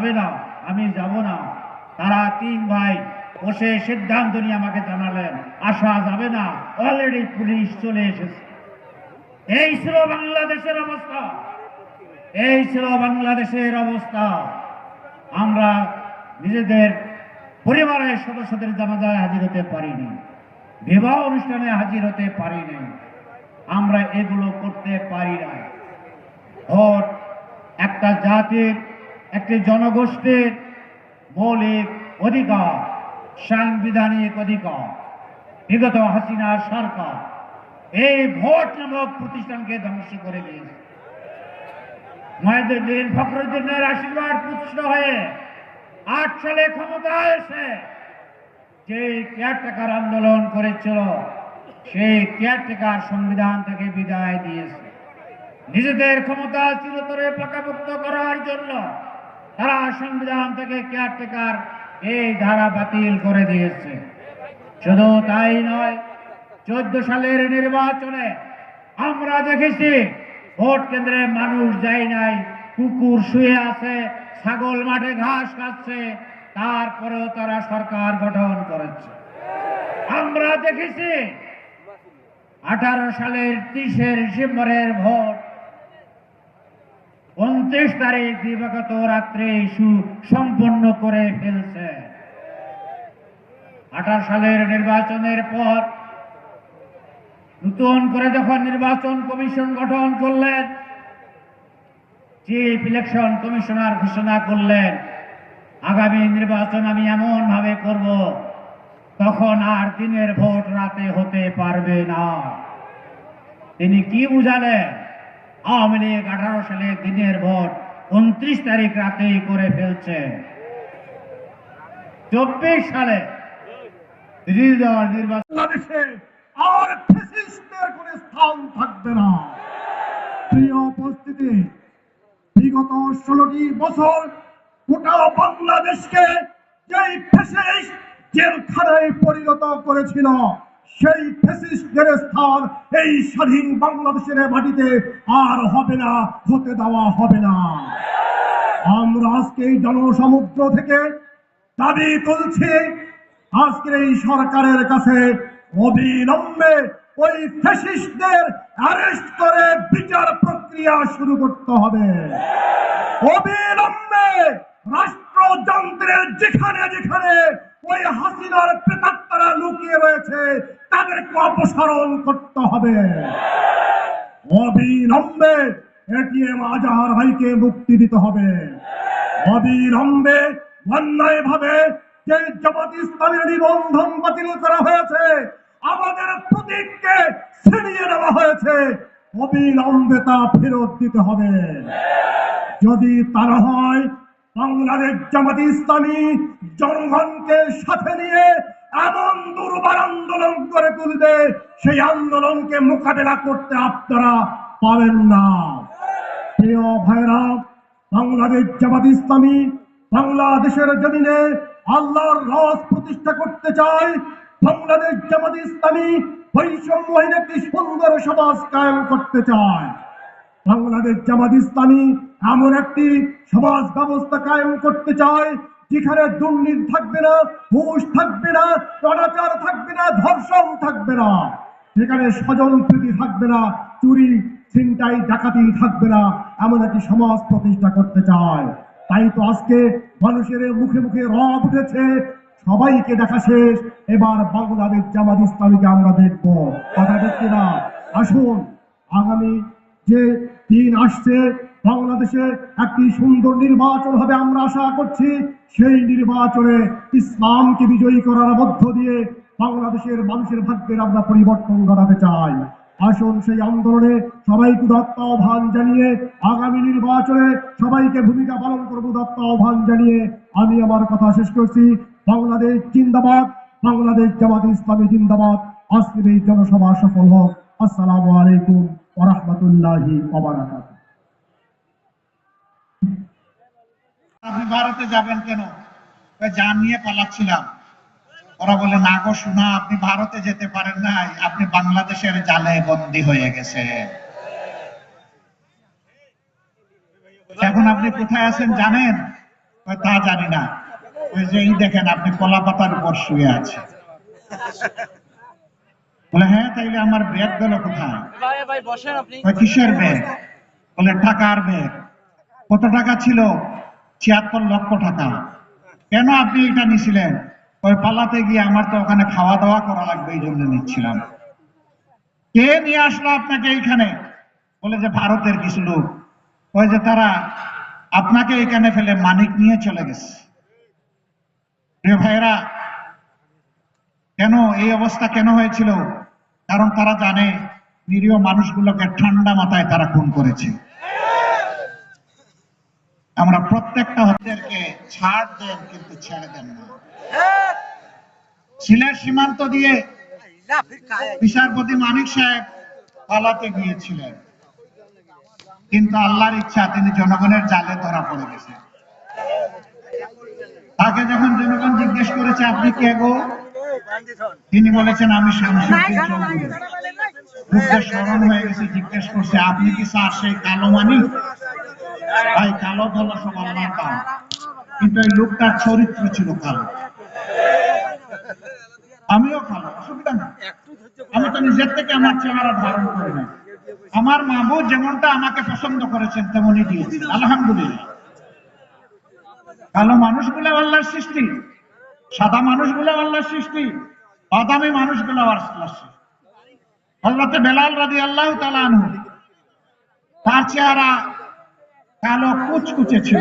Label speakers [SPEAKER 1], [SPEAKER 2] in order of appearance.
[SPEAKER 1] যাবে না, আমি যাব না। তারা তিন ভাই বসে সিদ্ধান্ত নিয়ে আমাকে জানালেন, আসা যাবে না অলরেডি পুলিশ চলে এসেছে। এই ছিল বাংলাদেশের অবস্থা। এই ছিল বাংলাদেশের অবস্থা। আমরা নিজেদের পরিবারের সদস্যদের জানাজায় হাজির হতে পারিনি, বিবাহ অনুষ্ঠানে হাজির হতে পারিনি। আমরা এগুলো করতে পারি না ভোট একটা জাতির একটি জনগোষ্ঠীর মৌলিক অধিকার, সাংবিধানিক অধিকার, বিগত হাসিনা সরকার, এই ভোট নামক প্রতিষ্ঠানকে ধ্বংস করে দিয়েছে। মহেন্দ্রদিন ফখরুদ্দিনের আশীর্বাদ পুষ্ট হয়ে আট সালে ক্ষমতা এসে যে কেয়ারটেকার আন্দোলন করেছিল, সেই কেয়ারটেকার সংবিধান থেকে বিদায় দিয়েছে। নিজেদের ক্ষমতা চিরতরে পাকাভুক্ত করার জন্য তারা সংবিধান থেকে কেয়ারটেকার এই ধারা বাতিল করে দিয়েছে। শুধু তাই নয়, চোদ্দ সালের নির্বাচনে আমরা দেখেছি ভোট কেন্দ্রে মানুষ যায় নাই, কুকুর শুয়ে আছে, ছাগল মাঠে ঘাস খাচ্ছে, তারপরেও তারা সরকার গঠন করেছে। আমরা দেখেছি আঠারো সালের তিরিশে ডিসেম্বরের ভোট উনত্রিশ তারিখ দিবাগত রাত্রে ইস্যু সম্পন্ন করে ফেলছে। আঠাশ সালের নির্বাচনের পর নতুন করে যখন নির্বাচন কমিশন গঠন করলেন, চিফ ইলেকশন কমিশনার ঘোষণা করলেন, আগামী নির্বাচন আমি এমন ভাবে করব, তখন আর দিনের ভোট রাতে হতে পারবে না। তিনি কি বুঝালেন? আওয়ামী লীগ আঠারো সালে দিনের ভোট উনত্রিশ তারিখ রাতেই করে ফেলছে। চব্বিশ সালে
[SPEAKER 2] গোটা বাংলাদেশকে যেই ফ্যাসিস্ট জেলখানায় পরিণত করেছিল সেই স্থান এই স্বাধীন বাংলাদেশের মাটিতে আর হবে না, হতে দেওয়া হবে না। আমরা আজকে এই জনসমুদ্র থেকে দাবি তুলছি, আজকের এই সরকারের কাছে অবিলম্বে ওই ফ্যাসিস্টদের অ্যারেস্ট করে বিচার প্রক্রিয়া শুরু করতে হবে। অবিলম্বে রাষ্ট্রযন্ত্রের যেখানে অপসারণ করতে হবে। অবিলম্বে এটিএম আজহার ভাইকে মুক্তি দিতে হবে। অবিলম্বে অন্যায় ভাবে যে জামাত ইসলামের নিবন্ধন বাতিল করা হয়েছে, আমাদের প্রতীককে ছিনিয়ে নেওয়া হয়েছে, অবিলম্বে তা ফেরত দিতে হবে। যদি তা না হয়, বাংলাদেশ জামাত ইসলামী জনগণকে সাথে নিয়ে এমন দুর্বার আন্দোলন করে তুলবে, সেই আন্দোলনকে মোকাবেলা করতে আপনারা পারেন না। বাংলাদেশ জামাত ইসলামী বাংলাদেশের জমিনে আল্লাহর রাজ প্রতিষ্ঠা করতে চায় বাংলাদেশ জামাত ইসলামী বৈষম্যহীন একটি সুন্দর সমাজ কায়েম করতে চায়। বাংলাদেশ জামাত ইসলামী এমন একটি সমাজ ব্যবস্থা কায়েম করতে চায় যেখানে দুর্নীতি থাকবে না, ঘুষ থাকবে না, অনাচার থাকবে না, ধর্ষণ থাকবে না। যেখানে স্বজন প্রীতি থাকবে না, চুরি, ছিনতাই, ডাকাতি থাকবে না এমন একটি সমাজ প্রতিষ্ঠা করতে চায়। তাই তো আজকে মানুষের মুখে মুখে রব উঠেছে। সবাইকে দেখা শেষ। এবার বাংলাদেশ জামাত ইসলামীকে আমরা দেখব। কথা দেখছি না আসুন, আগামী যে দিন আসছে বাংলাদেশে একটি সুন্দর নির্বাচন হবে আমরা আশা করছি। সেই নির্বাচনে ইসলামকে বিজয়ী করার মধ্য দিয়ে বাংলাদেশের মানুষের ভাগ্যের আমরা পরিবর্তন ঘটাতে চাই। আসুন সেই আন্দোলনে সবাইকে দত্ত আহ্বান জানিয়ে আগামী নির্বাচনে সবাইকে ভূমিকা পালন করব দত্ত আহ্বান জানিয়ে আমি আমার কথা শেষ করছি। বাংলাদেশ জিন্দাবাদ, বাংলাদেশ জামাত ইসলামী জিন্দাবাদ। আজকের এই জনসভা সফল হোক। আসসালামু আলাইকুম ওরহমতুল্লাহি ওবারাকাতুহু
[SPEAKER 3] আপনি ভারতে যাবেন কেন? যান নিয়ে পালাচ্ছিলাম। ওরা বলে না গো শোনা আপনি ভারতে যেতে পারেন নাই। আপনি বাংলাদেশের জালে বন্দী হয়ে গেছে এখন আপনি কোথায় আছেন জানেন? তা জানি না। ওই যে এই দেখেন আপনি কলা পাতার উপর শুয়ে আছে বলে হ্যাঁ তাইলে আমার ব্যাগ গেল কোথায়? কিসের ব্যাগ? বলে টাকার ব্যাগ। কত টাকা ছিল? ছিয়াত্তর লক্ষ টাকা। কেন আপনি এটা নিছিলেন? ওই পালাতে গিয়ে আমার তো ওখানে খাওয়া দাওয়া করা লাগবে, এই জন্য নিচ্ছিলাম। কে নিয়ে আসলো আপনাকে এইখানে? বলে যে ভারতের কিছু লোক। ওই যে তারা আপনাকে এখানে ফেলে মানিক নিয়ে চলে গেছে। প্রিয় ভাইরা কেন এই অবস্থা কেন হয়েছিল? কারণ তারা জানে, নিরীহ মানুষগুলোকে ঠান্ডা মাথায় তারা খুন করেছে। আমরা হত্যাকে ছাড় দেন কিন্তু ছেড়ে দেন না। সিলেট সীমান্ত দিয়ে বিচারপতি মানিক সাহেব পালাতে গিয়েছিলেন। কিন্তু আল্লাহর ইচ্ছা তিনি জনগণের জালে ধরা পড়ে গেছেন। তাকে যখন জনগণ জিজ্ঞেস করেছে আপনি কে গো? তিনি বলেছেন আমি স্মরণ হয়ে গেছে জিজ্ঞেস করছে আপনি কি স্যার সেই কালো মানি ভাই, কালো ধলো সব আল্লাহর কাম কিন্তু এই লোকটার চরিত্র ছিল কালো। আমিও কালো, অসুবিধা নেই। আমি তো নিজের থেকে আমার চেহারা ধারণ করি না আমার মাহবুব যেমনটা আমাকে পছন্দ করেছেন, তেমনই দিয়েছেন আলহামদুলিল্লাহ। কালো মানুষগুলো আল্লাহর সৃষ্টি, সাদা মানুষগুলো আল্লাহর সৃষ্টি, বাদামি মানুষগুলো আল্লাহর সৃষ্টি। হজরতে বেলাল রাদি আল্লাহ তালা আনহু, তার চেহারা কালো কুচকুচে ছিল